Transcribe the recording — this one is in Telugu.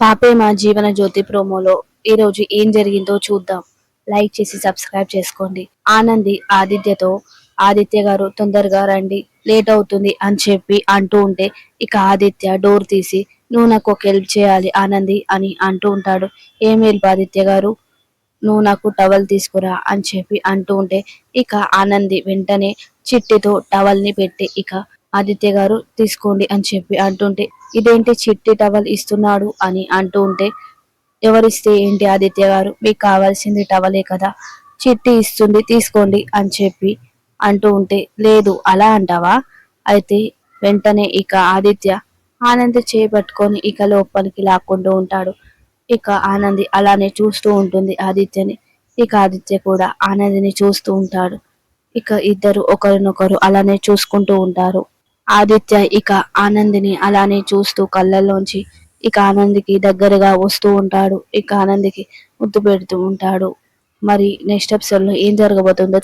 పాపే మా జీవన జ్యోతి ప్రోమోలో. ఈ రోజు ఏం జరిగిందో చూద్దాం. లైక్ చేసి సబ్స్క్రైబ్ చేసుకోండి. ఆనంది ఆదిత్యతో ఆదిత్య గారు తొందరగా రండి. లేట్ అవుతుంది అని చెప్పి అంటూ ఉంటే ఇక ఆదిత్య డోర్ తీసి నువ్వు నాకు ఒక హెల్ప్ చేయాలి ఆనంది అని అంటూ ఉంటాడు. ఏం హెల్ప్ ఆదిత్య గారు? నువ్వు నాకు టవల్ తీసుకురా అని చెప్పి అంటూ ఉంటే ఇక ఆనంది వెంటనే చిట్టితో టవల్ని పెట్టి ఇక ఆదిత్య గారు తీసుకోండి అని చెప్పి అంటుంటే ఇదేంటి చిట్టి టవల్ ఇస్తున్నాడు అని అంటూ ఉంటే ఎవరిస్తే ఏంటి ఆదిత్య గారు? మీకు కావాల్సింది టవలే కదా. చిట్టి ఇస్తుంది తీసుకోండి అని చెప్పి అంటూ ఉంటే లేదు అలా అంటావా? అయితే వెంటనే ఇక ఆదిత్య ఆనంద్ చేపట్టుకొని ఇక లోపలికి లాక్కుంటూ ఉంటాడు. ఇక ఆనంది అలానే చూస్తూ ఉంటుంది ఆదిత్యని. ఇక ఆదిత్య కూడా ఆనందిని చూస్తూ ఉంటాడు. ఇక ఇద్దరు ఒకరినొకరు అలానే చూసుకుంటూ ఉంటారు. ఆదిత్య ఇక ఆనందిని అలానే చూస్తూ కళ్ళల్లోంచి ఇక ఆనందికి దగ్గరగా వస్తూ ఉంటాడు. ఇక ఆనందికి ముద్దు పెడుతూ ఉంటాడు. మరి నెక్స్ట్ ఎపిసోడ్లో ఏం జరగబోతుందో